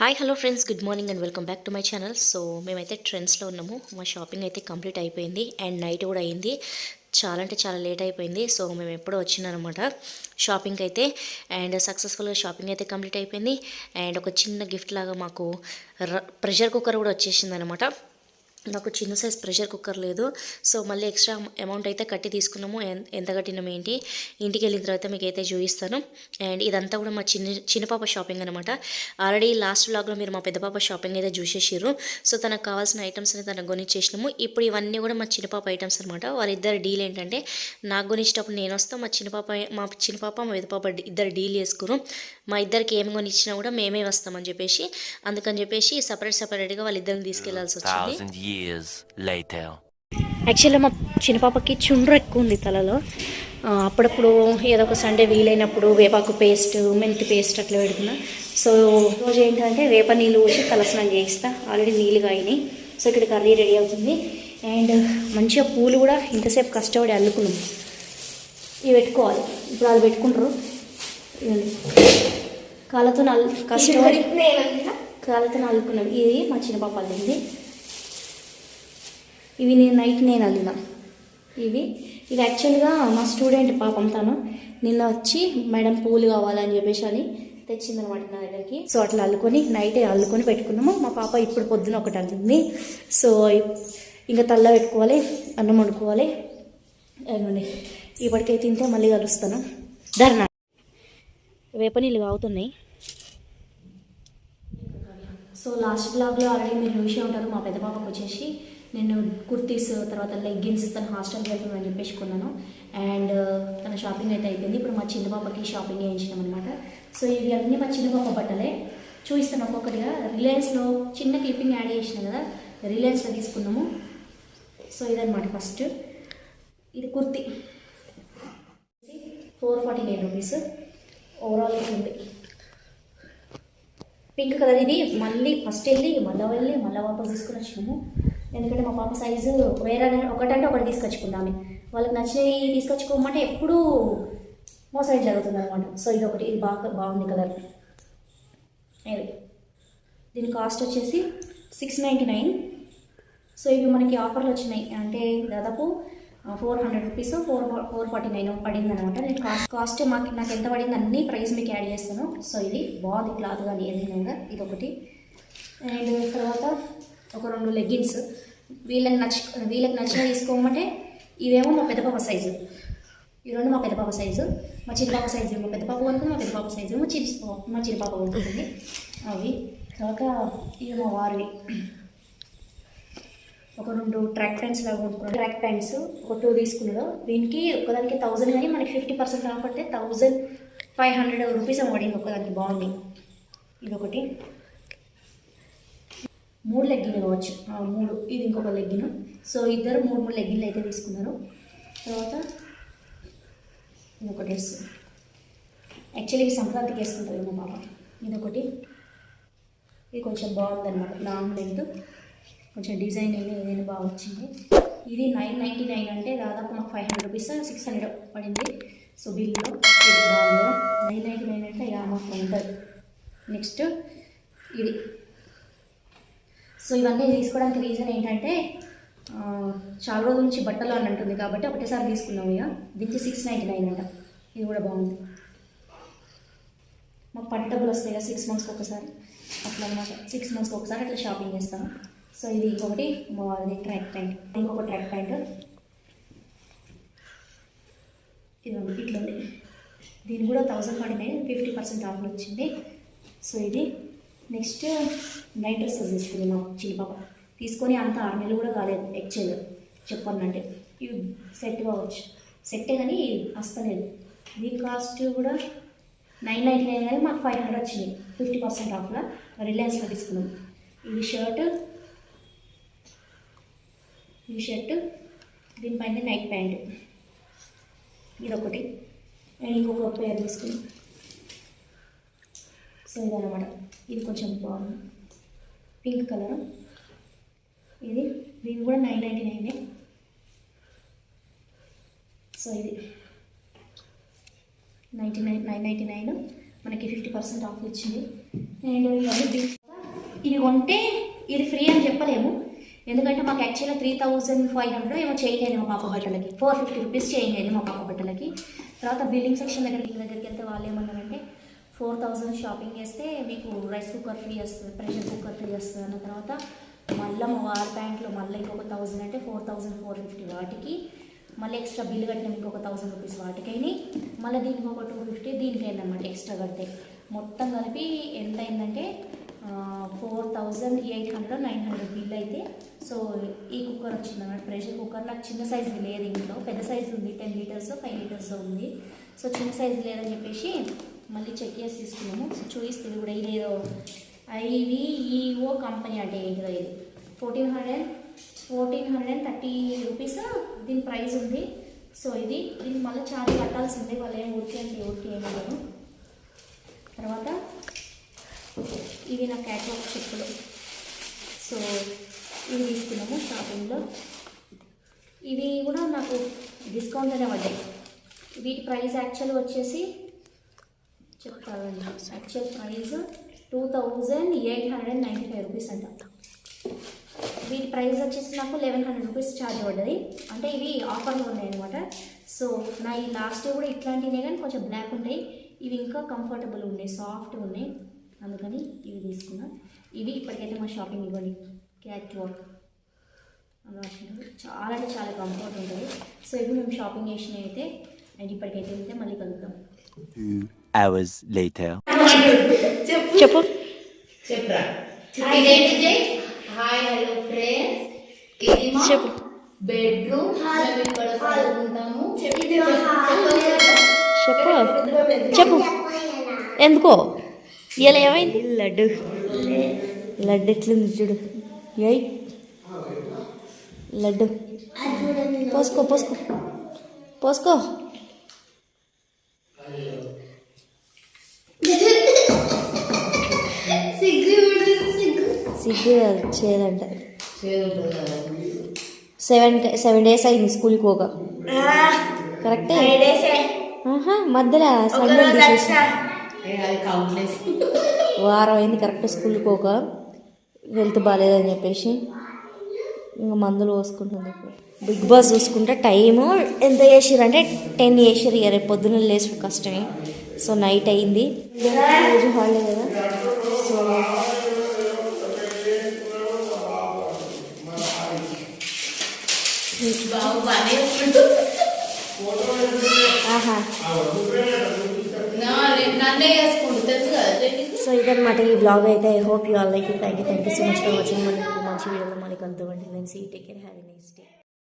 Hi hello friends good morning and welcome back to my channel so మేమైతే ట్రెండ్స్లో ఉన్నాము. మా షాపింగ్ అయితే కంప్లీట్ అయిపోయింది. అండ్ నైట్ కూడా అయింది. చాలా అంటే చాలా లేట్ అయిపోయింది. సో మేము ఎప్పుడో వచ్చిందనమాట షాపింగ్కి అయితే. అండ్ సక్సెస్ఫుల్గా షాపింగ్ అయితే కంప్లీట్ అయిపోయింది. అండ్ ఒక చిన్న గిఫ్ట్ లాగా మాకు ప్రెషర్ కుక్కర్ కూడా వచ్చేసింది అనమాట నాకు చిన్న సైజ్ ప్రెషర్ కుక్కర్ లేదు. సో మళ్ళీ ఎక్స్ట్రా అమౌంట్ అయితే కట్టి తీసుకున్నాము. ఎంత కట్టినాము ఏంటి? ఇంటికి వెళ్ళిన తర్వాత మీకు అయితే చూపిస్తాను. అండ్ ఇదంతా కూడా మా చిన్న చిన్న పాప షాపింగ్ అనమాట ఆల్రెడీ లాస్ట్ బ్లాగ్లో మీరు మా పెద్ద పాప షాపింగ్ అయితే చూసేసారు సో తనకు కావాల్సిన ఐటమ్స్ అని తనకు కొనిచ్చేసినాము. ఇప్పుడు ఇవన్నీ కూడా మా చిన్న పాప ఐటమ్స్ అనమాట వాళ్ళిద్దరు డీల్ ఏంటంటే నాకు కొనిచ్చేటప్పుడు నేను వస్తాను మా చిన్న పాప మా చిన్న పాప మా పెద్ద పాప ఇద్దరు డీల్ చేసుకురు మా ఇద్దరికి ఏమి కొనిచ్చినా కూడా మేమే వస్తామని చెప్పేసి అందుకని చెప్పేసి సపరేట్ సపరేట్గా వాళ్ళిద్దరిని తీసుకెళ్ళాల్సి వచ్చింది. Years later. యాక్చువల్గా మా చిన్న పాపకి చుండ్రు ఎక్కువ ఉంది తలలో. అప్పుడప్పుడు ఏదో ఒక సండే వీలైనప్పుడు వేపాకు పేస్ట్ మెంతి పేస్ట్ అట్లా పెడుతున్నా. సో రోజు ఏంటంటే వేప నీళ్ళు పోసి తలస్నానం చేయిస్తా. ఆల్రెడీ నీళ్ళు కాయినాయి. సో ఇక్కడ కర్రీ రెడీ అవుతుంది. అండ్ మంచిగా పూలు కూడా ఇంతసేపు కష్టపడి అల్లుకున్నాం. ఇవి పెట్టుకోవాలి. ఇప్పుడు వాళ్ళు పెట్టుకుంటారు. కాళ్ళతో అల్ కష్టపడి కాళ్ళతో అల్లుకున్నాం ఇది మా చిన్న పాప అల్లింది. ఇవి నేను నైట్ నేను అల్లిన. ఇవి ఇవి యాక్చువల్గా మా స్టూడెంట్ పాపం తను. నిన్న వచ్చి మేడం పూలు కావాలని చెప్పేసి అని తెచ్చిందనమాట నా దగ్గరికి. సో అట్లా అల్లుకొని నైటే అల్లుకొని పెట్టుకున్నాము. మా పాప ఇప్పుడు పొద్దున ఒకటి అల్లింది. సో ఇంకా తల్ల పెట్టుకోవాలి అన్నం వండుకోవాలి. అవునండి ఇప్పటికైతే తింటే మళ్ళీ కలుస్తాను. ధర్నా. వేప నీళ్ళు కాగుతున్నాయి. సో లాస్ట్ బ్లాగ్లో ఆల్రెడీ మీరు చూసే ఉంటారు మా పెద్ద పాపకు వచ్చేసి. నేను కుర్తీస్ తర్వాత లెగ్గిన్స్ తన హాస్టల్కి వెళ్తుందని చెప్పేసి కొన్నాను. అండ్ తన షాపింగ్ అయితే అయిపోయింది. ఇప్పుడు మా చిన్న పాపకి షాపింగ్ చేయించినాం అనమాట సో ఇవి అన్నీ మా చిన్న పాప బట్టలే. చూపిస్తాను ఒక్కొక్కటిగా. రిలయన్స్లో చిన్న క్లిప్పింగ్ యాడ్ చేసినాం కదా రిలయన్స్లో తీసుకున్నాము. సో ఇదన్నమాట ఫస్ట్. ఇది kurti. Four forty nine rupees overall ఉంది పింక్ కలర్ ఇది. మళ్ళీ ఫస్ట్ వెళ్ళి మళ్ళీ వెళ్ళి మళ్ళీ వాపస్ తీసుకుని వచ్చినాము. ఎందుకంటే మా పాప సైజు వేరే ఒకటంటే ఒకటి తీసుకొచ్చుకుందామే. వాళ్ళకి నచ్చినవి తీసుకొచ్చుకోమంటే ఎప్పుడూ మోసం జరుగుతుంది అనమాట సో ఇది ఒకటి ఇది బాగా బాగుంది కలర్ దీని కాస్ట్ వచ్చేసి సిక్స్ నైంటీ నైన్ సో ఇవి మనకి ఆఫర్లు వచ్చినాయి. అంటే దాదాపు four hundred rupees four four forty nine పడింది అనమాట నేను కాస్ట్ కాస్ట్ మాకు నాకు ఎంత పడింది అన్ని ప్రైస్ మీకు యాడ్ చేస్తాను. సో ఇది బాగుంది క్లాత్ కానీ ఏదైనా ఇది ఒకటి అండ్ తర్వాత ఒక రెండు లెగ్గిన్స్ వీళ్ళకి నచ్చ వీళ్ళకి నచ్చిన తీసుకోమంటే ఇవేమో మా పెద్ద పాప సైజు ఈ రెండు మా పెద్ద పాప సైజు మా చిన్న పాప సైజు మా పెద్ద పాప కొనుక్కుంది మా పెద్ద పాప సైజు మా చిన్న మా చిన్న పాప అవి. తర్వాత ఇవి మా వారివి. ఒక రెండు ట్రాక్ ప్యాంట్స్ లాగా కొనుక్కున్నాడు. ట్రాక్ ప్యాంట్స్ ఒక టూ తీసుకున్నాడు. దీనికి ఒకదానికి థౌజండ్ కానీ మనకి ఫిఫ్టీ పర్సెంట్ కాబట్టి థౌజండ్ ఫైవ్ హండ్రెడ్ రూపీస్ అమ్మడింది ఒకదానికి బాగుంది. ఇది ఒకటి మూడు లెగ్గిన్ కావచ్చు. మూడు. ఇది ఇంకొక లెగ్గిన్. సో ఇద్దరు మూడు మూడు లెగ్గిన్లు అయితే తీసుకున్నారు. తర్వాత ఇది వేస్తుంది యాక్చువల్లీ ఇవి సంక్రాంతికి వేసుకుంటుంది మా బాబా ఇది ఒకటి ఇది కొంచెం బాగుందన్నమాట. లాంగ్ లెంత్ కొంచెం డిజైన్ అయినా ఏదైనా బాగా వచ్చింది. ఇది నైన్ నైంటీ నైన్ అంటే దాదాపు మాకు five hundred rupees six hundred పడింది. So bill nine ninety nine అంటే ఇక మాకు ఉంటుంది. నెక్స్ట్ ఇది. సో ఇవన్నీ తీసుకోవడానికి రీజన్ ఏంటంటే చాలా రోజుల నుంచి బట్టలు అని అంటుంది కాబట్టి ఒకటేసారి తీసుకున్నాం ఇక. దీనికి సిక్స్ నైంటీ నైన్ అంట. ఇది కూడా బాగుంది. మాకు పట్టు డబ్బులు వస్తాయి కదా సిక్స్ మంత్స్కి ఒకసారి. అట్లా అనమాట సిక్స్ మంత్స్కి ఒకసారి అట్లా షాపింగ్ చేస్తాం. సో ఇది ఇంకొకటి ఇది ట్రాక్ ప్యాంట్ ఇంకొక ట్రాక్ ప్యాంట్ ఇది ఇట్లా ఉంది దీని కూడా thousand forty nine fifty percent offer వచ్చింది. సో ఇది నెక్స్ట్ నైట్ డ్రెస్సెస్ తీసుకున్నాం చిన్న పాప. తీసుకొని అంత ఆరు నెలలు కూడా కాలేదు యాక్చువల్గా చెప్పాలంటే. ఇవి సెట్ కావచ్చు. సెట్టే కానీ వస్తలేదు. దీని కాస్ట్ కూడా నైన్ నైంటీ నైన్ కానీ మాకు ఫైవ్ హండ్రెడ్ వచ్చింది. ఫిఫ్టీ పర్సెంట్ ఆఫ్లో రిలయన్స్లో తీసుకున్నాం. ఇది షర్ట్ ఈ షర్ట్ దీనిపైన నైట్ ప్యాంట్ ఇది ఒకటి ఇంకొక పేరు తీసుకున్నాం. సో ఇదన్నమాట ఇది కొంచెం బాగుంది. Pink colour. ఇది దీని కూడా నైన్ నైంటీ నైనే సో ఇది. Ninety nine nine ninety nine మనకి ఫిఫ్టీ పర్సెంట్ ఆఫ్ వచ్చింది. నేను ఇవన్నీ ఇది కొంటే ఇది ఫ్రీ అని చెప్పలేము. ఎందుకంటే మాకు యాక్చువల్గా త్రీ థౌజండ్ ఫైవ్ హండ్రెడ్ ఏమో చేంజ్ అయింది మా పాప బట్టలకి ఫోర్ ఫిఫ్టీ రూపీస్ చేంజ్ అయింది మా పాప బట్టలకి తర్వాత బిల్లింగ్ సెక్షన్ దగ్గర దగ్గర ఫోర్ థౌజండ్ షాపింగ్ చేస్తే మీకు రైస్ కుక్కర్ ఫ్రీ వస్తుంది ప్రెషర్ కుక్కర్ ఫ్రీ వస్తుంది అన్న తర్వాత మళ్ళీ వార్ బ్యాంక్లో మళ్ళీ ఇంకొక థౌజండ్ అంటే ఫోర్ థౌజండ్ ఫోర్ ఫిఫ్టీ వాటికి. మళ్ళీ ఎక్స్ట్రా బిల్ కట్టిన ఇంకొక థౌసండ్ రూపీస్ వాటికైనా మళ్ళీ దీనికి ఒక టూ ఫిఫ్టీ దీనికి అయిందన్నమాట ఎక్స్ట్రా కడితే. మొత్తం కలిపి ఎంత అయిందంటే four thousand eight hundred nine hundred bill అయితే. సో ఈ కుక్కర్ వచ్చింది అన్నమాట ప్రెషర్ కుక్కర్. నాకు చిన్న సైజు లేదు ఇంట్లో పెద్ద సైజు ఉంది టెన్ లీటర్స్ ఫైవ్ లీటర్స్ ఉంది. సో చిన్న సైజు లేదని చెప్పేసి మళ్ళీ చెక్ చేసి తీసుకున్నాము. చూపిస్తుంది కూడా ఇదేదో ఐవిఈఓ కంపెనీ అంటే ఏంటిదో ఇది. Fourteen hundred fourteen hundred and thirty rupees దీని ప్రైస్ ఉంది. సో ఇది దీనికి మళ్ళీ ఛార్జ్ కట్టాల్సిందే. వాళ్ళు ఏం ఊరికే అంటే ఊరికే ఏమన్నాను తర్వాత ఇవి నా క్యాట్లాగ్ చెప్పులు సో ఇవి తీసుకున్నాము షాపింగ్లో. ఇవి కూడా నాకు డిస్కౌంట్లోనే పడ్డాయి వీటి ప్రైస్ యాక్చువల్ వచ్చేసి చెప్తానండి actual price two thousand eight hundred ninety five rupees అంట. వీటి ప్రైస్ వచ్చేసి నాకు లెవెన్ హండ్రెడ్ రూపీస్ ఛార్జ్ పడ్డది. అంటే ఇవి ఆఫర్లో ఉన్నాయి అనమాట సో నా ఈ లాస్ట్ కూడా ఇట్లాంటివే కానీ కొంచెం బ్లాక్ ఉంటాయి ఇవి ఇంకా కంఫర్టబుల్ ఉన్నాయి సాఫ్ట్ ఉన్నాయి. అందుకని ఇవి తీసుకున్నా. ఇవి ఇప్పటికైతే మా షాపింగ్ ఇవ్వండి. క్యాట్ వాక్ చాలా అంటే చాలా కంఫర్ట్ ఉంటుంది. సో ఇవి మేము షాపింగ్ చేసినవి అయితే అండ్ ఇప్పటికైతే వెళ్తే మళ్ళీ కలుద్దాం. Hours later. చెప్పు. చెప్పు. బెడ్రూమ్ మేము ఇక్కడ పడుకుంటాము. చెప్పు. చెప్పు. ఎందుకో? ఇలా ఏమైంది? లడ్డు. లడ్డు ఎట్లుంది చూడు. ఎయ్ లడ్డు. పోసుకో పోసుకో. పోసుకో. సిగ్గు చేయదంట. సెవెన్ సెవెన్ డేస్ అయింది స్కూల్కి పోక కరెక్టే? మధ్యలో సండే వారం అయింది కరెక్ట్ స్కూల్కి పోక హెల్త్ బాగాలేదని చెప్పేసి. ఇంకా మందులు పోసుకుంటుంది బిగ్ బాస్ చూసుకుంటే టైము ఎంత చేసిర్రు అంటే టెన్ చేసిర్రు ఇక రేపు పొద్దున్న లేచి కష్టమే. సో నైట్ అయింది. రోజు హాలిడే కదా. బాగానే సో ఇదన్నమాట ఈ బ్లాగ్ అయితే. I hope you all like thank you thank you so much for watching మనకి మంచి వీడియోలో మనకి కలుద్దామండి. నేను see take care have a nice day